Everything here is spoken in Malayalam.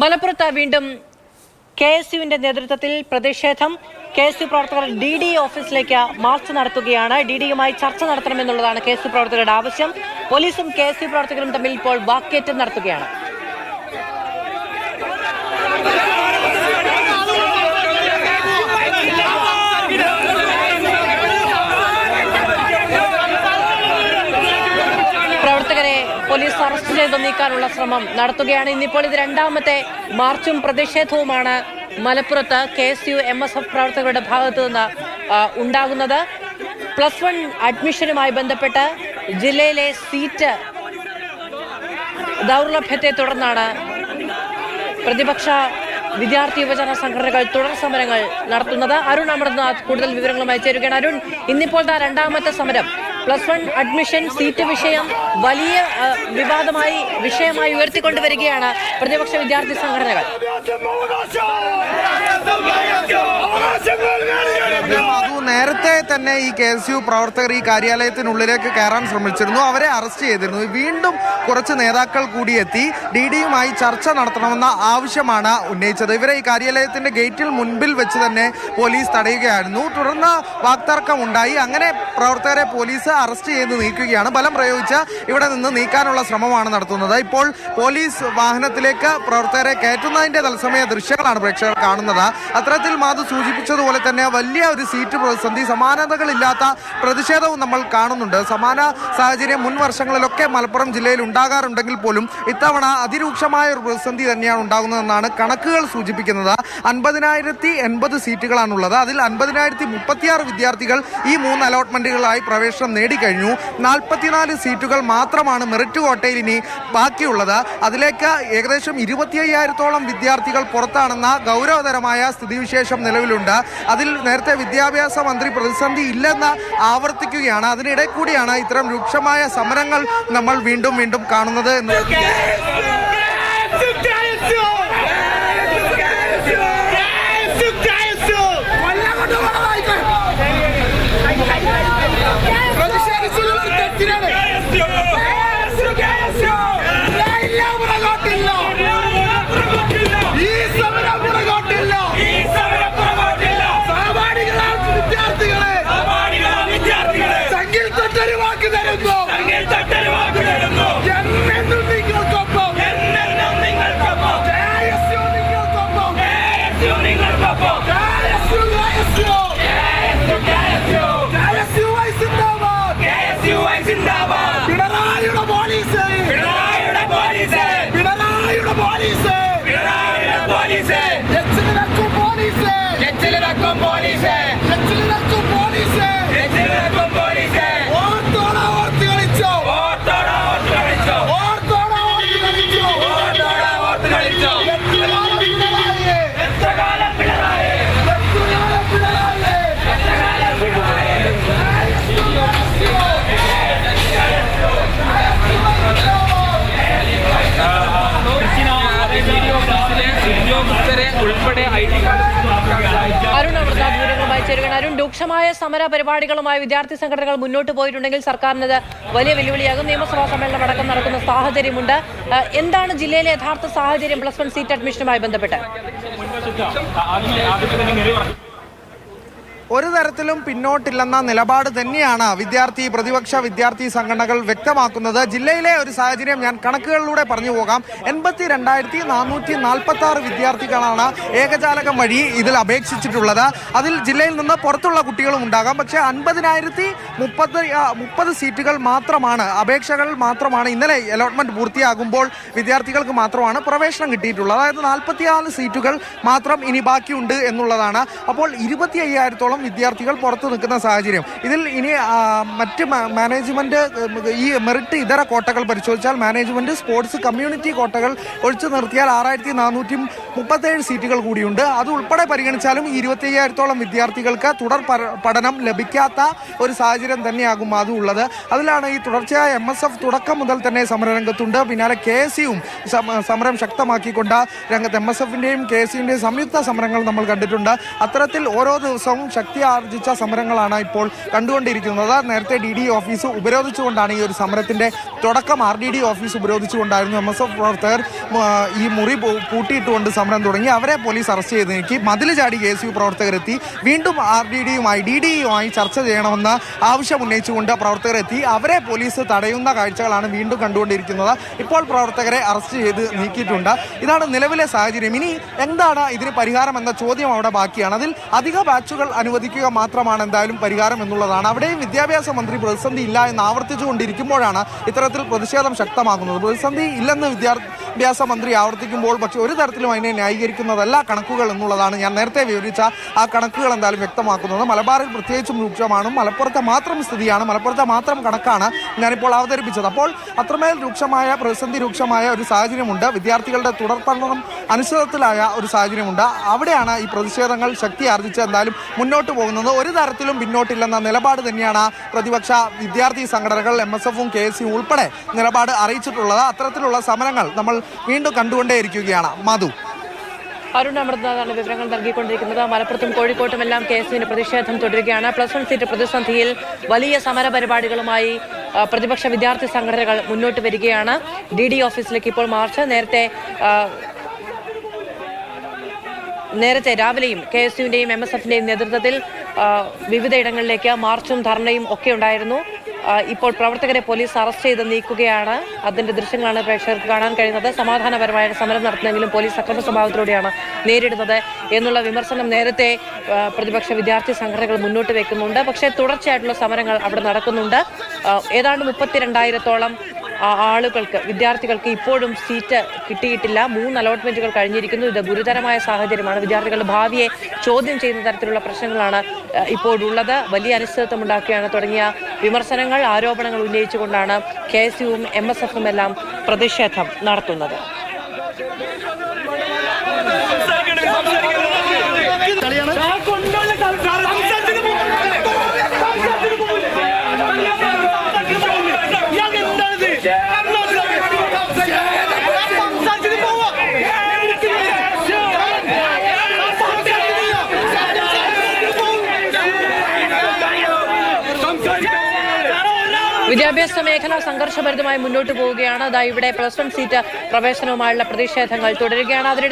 മലപ്പുറത്ത് വീണ്ടും കെ എസ് യുവിന്റെ നേതൃത്വത്തിൽ പ്രതിഷേധം. കെ എസ് യു പ്രവർത്തകർ ഡി ഡി ഓഫീസിലേക്ക് മാർച്ച് നടത്തുകയാണ്. ഡി ഡിയുമായി ചർച്ച നടത്തണമെന്നുള്ളതാണ് കെ എസ് യു പ്രവർത്തകരുടെ ആവശ്യം. പോലീസും കെ എസ് യു പ്രവർത്തകരും തമ്മിൽ ഇപ്പോൾ വാക്കേറ്റം നടത്തുകയാണ്. ചെയ്ത് നീക്കാനുള്ള ശ്രമം നടത്തുകയാണ്. ഇന്നിപ്പോൾ ഇത് രണ്ടാമത്തെ മാർച്ചും പ്രതിഷേധവുമാണ് മലപ്പുറത്ത് K S U M S F പ്രവർത്തകരുടെ ഭാഗത്തു നിന്ന് ഉണ്ടാകുന്നത്. പ്ലസ് വൺ അഡ്മിഷനുമായി ബന്ധപ്പെട്ട് ജില്ലയിലെ സീറ്റ് ദൗർലഭ്യത്തെ തുടർന്നാണ് പ്രതിപക്ഷ വിദ്യാർത്ഥി യുവജന സംഘടനകൾ തുടർ സമരങ്ങൾ നടത്തുന്നത്. അരുൺ അമർനാഥ് കൂടുതൽ വിവരങ്ങളുമായി ചേരുകയാണ്. അരുൺ ഇന്നിപ്പോൾ രണ്ടാമത്തെ സമരം. പ്ലസ് വൺ അഡ്മിഷൻ സീറ്റ് വിഷയം വലിയ വിവാദമായി വിഷയമായി ഉയർത്തിക്കൊണ്ടുവരികയാണ് പ്രതിപക്ഷ വിദ്യാർത്ഥി സംഘടനകൾ. നേരത്തെ തന്നെ ഈ കെ എസ് യു പ്രവർത്തകർ ഈ കാര്യാലയത്തിനുള്ളിലേക്ക് കയറാൻ ശ്രമിച്ചിരുന്നു. അവരെ അറസ്റ്റ് ചെയ്തിരുന്നു. വീണ്ടും കുറച്ച് നേതാക്കൾ കൂടി എത്തി. ഡി ഡിയുമായി ചർച്ച നടത്തണമെന്ന ആവശ്യമാണ് ഉന്നയിച്ചത്. ഇവരെ ഈ കാര്യാലയത്തിന്റെ ഗേറ്റിൽ മുൻപിൽ വെച്ച് തന്നെ പോലീസ് തടയുകയായിരുന്നു. തുടർന്ന് വാക്തർക്കം ഉണ്ടായി അങ്ങനെ പ്രവർത്തകരെ പോലീസ് അറസ്റ്റ് ചെയ്ത് നീക്കുകയാണ്. ബലം പ്രയോഗിച്ച് ഇവിടെ നിന്ന് നീക്കാനുള്ള ശ്രമമാണ് നടത്തുന്നത്. ഇപ്പോൾ പോലീസ് വാഹനത്തിലേക്ക് പ്രവർത്തകരെ കയറ്റുന്നതിന്റെ തത്സമയ ദൃശ്യങ്ങളാണ് പ്രേക്ഷകർ കാണുന്നത്. അത്തരത്തിൽ മാധു സൂചിപ്പിച്ചതുപോലെ തന്നെ വലിയ ഒരു സീറ്റ് പ്രതിസന്ധി സമാനതകളില്ലാത്ത പ്രതിഷേധവും നമ്മൾ കാണുന്നുണ്ട്. സമാന സാഹചര്യം മുൻ വർഷങ്ങളിലൊക്കെ മലപ്പുറം ജില്ലയിൽ ഉണ്ടാകാറുണ്ടെങ്കിൽ പോലും ഇത്തവണ അതിരൂക്ഷമായ ഒരു പ്രതിസന്ധി തന്നെയാണ് ഉണ്ടാകുന്നതെന്നാണ് കണക്കുകൾ സൂചിപ്പിക്കുന്നത്. അൻപതിനായിരത്തി എൺപത് സീറ്റുകളാണുള്ളത്. അതിൽ അൻപതിനായിരത്തി മുപ്പത്തിയാറ് വിദ്യാർത്ഥികൾ ഈ മൂന്ന് അലോട്ട്മെന്റുകളായി പ്രവേശനം നേടിക്കഴിഞ്ഞു. നാൽപ്പത്തിനാല് സീറ്റുകൾ മാത്രമാണ് മെറിറ്റ് കോട്ടയിൽ ഇനി ബാക്കിയുള്ളത്. അതിലേക്ക് ഏകദേശം ഇരുപത്തി അയ്യായിരത്തോളം വിദ്യാർത്ഥികൾ പുറത്താണെന്ന ഗൗരവതരമായ സ്ഥിതിവിശേഷം നിലവിലുണ്ട്. അതിൽ നേരത്തെ വിദ്യാഭ്യാസ മന്ത്രി പ്രതിസന്ധി ഇല്ലെന്ന് ആവർത്തിക്കുകയാണ്. അതിനിടെ കൂടിയാണ് ഇത്തരം രൂക്ഷമായ സമരങ്ങൾ നമ്മൾ വീണ്ടും വീണ്ടും കാണുന്നത് എന്ന് അരുൺ വിവരങ്ങളുമായി ചേരുകയാണ്. അരുൺ രൂക്ഷമായ സമര പരിപാടികളുമായി വിദ്യാർത്ഥി സംഘടനകൾ മുന്നോട്ട് പോയിട്ടുണ്ടെങ്കിൽ സർക്കാരിനത് വലിയ വെല്ലുവിളിയാകും. നിയമസഭാ സമ്മേളനം അടക്കം നടക്കുന്ന സാഹചര്യമുണ്ട്. എന്താണ് ജില്ലയിലെ യഥാർത്ഥ സാഹചര്യം പ്ലസ് വൺ സീറ്റ് അഡ്മിഷനുമായി ബന്ധപ്പെട്ട്? ഒരു തരത്തിലും പിന്നോട്ടില്ലെന്ന നിലപാട് തന്നെയാണ് വിദ്യാർത്ഥി പ്രതിപക്ഷ വിദ്യാർത്ഥി സംഘടനകൾ വ്യക്തമാക്കുന്നത്. ജില്ലയിലെ ഒരു സാഹചര്യം ഞാൻ കണക്കുകളിലൂടെ പറഞ്ഞു പോകാം. എൺപത്തി രണ്ടായിരത്തി നാനൂറ്റി നാൽപ്പത്തി ആറ് വിദ്യാർത്ഥികളാണ് ഏകജാലകം വഴി ഇതിൽ അപേക്ഷിച്ചിട്ടുള്ളത്. അതിൽ ജില്ലയിൽ നിന്ന് പുറത്തുള്ള കുട്ടികളും ഉണ്ടാകാം. പക്ഷേ അൻപതിനായിരത്തി മുപ്പത് മുപ്പത് സീറ്റുകൾ മാത്രമാണ് അപേക്ഷകൾ മാത്രമാണ് ഇന്നലെ അലോട്ട്മെന്റ് പൂർത്തിയാകുമ്പോൾ വിദ്യാർത്ഥികൾക്ക് മാത്രമാണ് പ്രവേശനം കിട്ടിയിട്ടുള്ളത്. അതായത് നാൽപ്പത്തിനാല് സീറ്റുകൾ മാത്രം ഇനി ബാക്കിയുണ്ട് എന്നുള്ളതാണ്. അപ്പോൾ ഇരുപത്തി അയ്യായിരത്തോളം വിദ്യാർത്ഥികൾ പുറത്തു നിൽക്കുന്ന സാഹചര്യം. ഇതിൽ ഇനി മറ്റ് മാനേജ്മെന്റ് ഈ മെറിറ്റ് ഇതര കോട്ടകൾ പരിശോധിച്ചാൽ മാനേജ്മെന്റ് സ്പോർട്സ് കമ്മ്യൂണിറ്റി കോട്ടകൾ ഒഴിച്ചു നിർത്തിയാൽ ആറായിരത്തി നാനൂറ്റി മുപ്പത്തേഴ് സീറ്റുകൾ കൂടിയുണ്ട്. അത് ഉൾപ്പെടെ പരിഗണിച്ചാലും ഇരുപത്തി അയ്യായിരത്തോളം വിദ്യാർത്ഥികൾക്ക് തുടർ പഠനം ലഭിക്കാത്ത ഒരു സാഹചര്യം തന്നെയാകും അതും ഉള്ളത്. അതിലാണ് ഈ തുടർച്ചയായ എം എസ് എഫ് തുടക്കം മുതൽ തന്നെ സമരരംഗത്തുണ്ട്. പിന്നാലെ കെ എസ് യുവും സമരം ശക്തമാക്കിക്കൊണ്ട് രംഗത്ത് എം എസ് എഫിന്റെയും കെ എസ് യുവിന്റെയും സംയുക്ത സമരങ്ങൾ നമ്മൾ കണ്ടിട്ടുണ്ട്. അത്തരത്തിൽ ഓരോ ദിവസവും ശക്തി ശക്തി ആർജിച്ച സമരങ്ങളാണ് ഇപ്പോൾ കണ്ടുകൊണ്ടിരിക്കുന്നത്. നേരത്തെ ഡി ഡി ഓഫീസ് ഉപരോധിച്ചുകൊണ്ടാണ് ഈ ഒരു സമരത്തിന്റെ തുടക്കം. ആർ ഡി ഡി ഓഫീസ് ഉപരോധിച്ചുകൊണ്ടായിരുന്നു എം എസ് എഫ് പ്രവർത്തകർ ഈ മുറി പൂട്ടിയിട്ടുകൊണ്ട് സമരം തുടങ്ങി. അവരെ പോലീസ് അറസ്റ്റ് ചെയ്ത് നീക്കി. മതിൽ ചാടി കെ എസ് യു പ്രവർത്തകരെത്തി. വീണ്ടും ആർ ഡി ഡിയുമായി ഡി ഡിയുമായി ചർച്ച ചെയ്യണമെന്ന് ആവശ്യം ഉന്നയിച്ചുകൊണ്ട് പ്രവർത്തകരെത്തി. അവരെ പോലീസ് തടയുന്ന കാഴ്ചകളാണ് വീണ്ടും കണ്ടുകൊണ്ടിരിക്കുന്നത്. ഇപ്പോൾ പ്രവർത്തകരെ അറസ്റ്റ് ചെയ്ത് നീക്കിയിട്ടുണ്ട്. ഇതാണ് നിലവിലെ സാഹചര്യം. ഇനി എന്താണ് ഇതിന് പരിഹാരം എന്ന ചോദ്യം അവിടെ ബാക്കിയാണ്. അതിൽ അധിക ബാച്ചുകൾ അനുവദിക്കുക മാത്രമാണ് എന്തായാലും പരിഹാരം എന്നുള്ളതാണ്. അവിടെയും വിദ്യാഭ്യാസ മന്ത്രി പ്രതിസന്ധി ഇല്ല എന്ന് ആവർത്തിച്ചുകൊണ്ടിരിക്കുമ്പോഴാണ് ഇത്തരത്തിൽ പ്രതിഷേധം ശക്തമാകുന്നത്. പ്രതിസന്ധി ഇല്ലെന്ന് വിദ്യാഭ്യാസ മന്ത്രി ആവർത്തിക്കുമ്പോൾ പക്ഷേ ഒരു തരത്തിലും അതിനെ ന്യായീകരിക്കുന്നതല്ല കണക്കുകൾ എന്നുള്ളതാണ് ഞാൻ നേരത്തെ വിവരിച്ച ആ കണക്കുകൾ എന്തായാലും വ്യക്തമാക്കുന്നത്. മലബാറിൽ പ്രത്യേകിച്ചും രൂക്ഷമാണ് മലപ്പുറത്തെ മാത്രം സ്ഥിതിയാണ് മലപ്പുറത്തെ മാത്രം കണക്കാണ് ഞാനിപ്പോൾ അവതരിപ്പിച്ചത്. അപ്പോൾ അത്രമേൽ രൂക്ഷമായ പ്രതിസന്ധി രൂക്ഷമായ ഒരു സാഹചര്യമുണ്ട്. വിദ്യാർത്ഥികളുടെ തുടർ പഠനം അനിശ്ചിതത്തിലായ ഒരു സാഹചര്യമുണ്ട്. അവിടെയാണ് ഈ പ്രതിഷേധങ്ങൾ ശക്തി ആർജിച്ച് എന്തായാലും മുന്നോട്ട് പോകുന്നത്. ഒരു തരത്തിലും പിന്നോട്ടില്ലെന്ന നിലപാട് തന്നെയാണ് പ്രതിപക്ഷ വിദ്യാർത്ഥി സംഘടനകൾ എം എസ് എഫും കെ എസ് യു ഉൾപ്പെടെ നിലപാട് അറിയിച്ചിട്ടുള്ളത്. അത്തരത്തിലുള്ള സമരങ്ങൾ നമ്മൾ വീണ്ടും കണ്ടുകൊണ്ടേയിരിക്കുകയാണ് മധു. അരുൺ അമൃതനാഥാണ് വിവരങ്ങൾ നൽകിക്കൊണ്ടിരിക്കുന്നത്. മലപ്പുറത്തും കോഴിക്കോട്ടും എല്ലാം കെ എസ് പ്രതിഷേധം തുടരുകയാണ്. പ്ലസ് വൺ സീറ്റ് പ്രതിസന്ധിയിൽ വലിയ സമര പരിപാടികളുമായി പ്രതിപക്ഷ വിദ്യാർത്ഥി സംഘടനകൾ മുന്നോട്ട് വരികയാണ്. ഡി ഡി ഓഫീസിലേക്ക് ഇപ്പോൾ മാർച്ച്. നേരത്തെ നേരത്തെ രാവിലെയും കെ എസ് യുവിന്റെയും എം എസ് എഫിന്റെയും നേതൃത്വത്തിൽ വിവിധയിടങ്ങളിലേക്ക് മാർച്ചും ധർണയും ഒക്കെ ഉണ്ടായിരുന്നു. ഇപ്പോൾ പ്രവർത്തകരെ പോലീസ് അറസ്റ്റ് ചെയ്ത് നീക്കുകയാണ്. അതിന്റെ ദൃശ്യങ്ങളാണ് പ്രേക്ഷകർക്ക് കാണാൻ കഴിയുന്നത്. സമാധാനപരമായ സമരം നടത്തുന്നെങ്കിലും പോലീസ് അക്രമ സ്വഭാവത്തിലൂടെയാണ് നേരിടുന്നത് എന്നുള്ള വിമർശനം നേരത്തെ പ്രതിപക്ഷ വിദ്യാർത്ഥി സംഘടനകൾ മുന്നോട്ട് വെക്കുന്നുണ്ട്. പക്ഷേ തുടർച്ചയായിട്ടുള്ള സമരങ്ങൾ അവിടെ നടക്കുന്നുണ്ട്. ഏതാണ്ട് മുപ്പത്തിരണ്ടായിരത്തോളം ആളുകൾക്ക് വിദ്യാർത്ഥികൾക്ക് ഇപ്പോഴും സീറ്റ് കിട്ടിയിട്ടില്ല. മൂന്ന് അലോട്ട്മെന്റുകൾ കഴിഞ്ഞിരിക്കുന്നു. ഇത് ഗുരുതരമായ സാഹചര്യമാണ്. വിദ്യാർത്ഥികളുടെ ഭാവിയെ ചോദ്യം ചെയ്യുന്ന തരത്തിലുള്ള പ്രശ്നങ്ങളാണ് ഇപ്പോഴുള്ളത്. വലിയ അനിശ്ചിതത്വം ഉണ്ടാക്കുകയാണ് തുടങ്ങിയ വിമർശനങ്ങൾ ആരോപണങ്ങൾ ഉന്നയിച്ചുകൊണ്ടാണ് കെ എസ് യുവും എം എസ് എഫും എല്ലാം പ്രതിഷേധം നടത്തുന്നത്. വിദ്യാഭ്യാസ മേഖല സംഘർഷഭരിതമായി മുന്നോട്ട് പോവുകയാണ്. അതാ ഇവിടെ പ്ലസ് വൺ സീറ്റ് പ്രവേശനവുമായുള്ള പ്രതിഷേധങ്ങൾ തുടരുകയാണ്. അതിനിടെ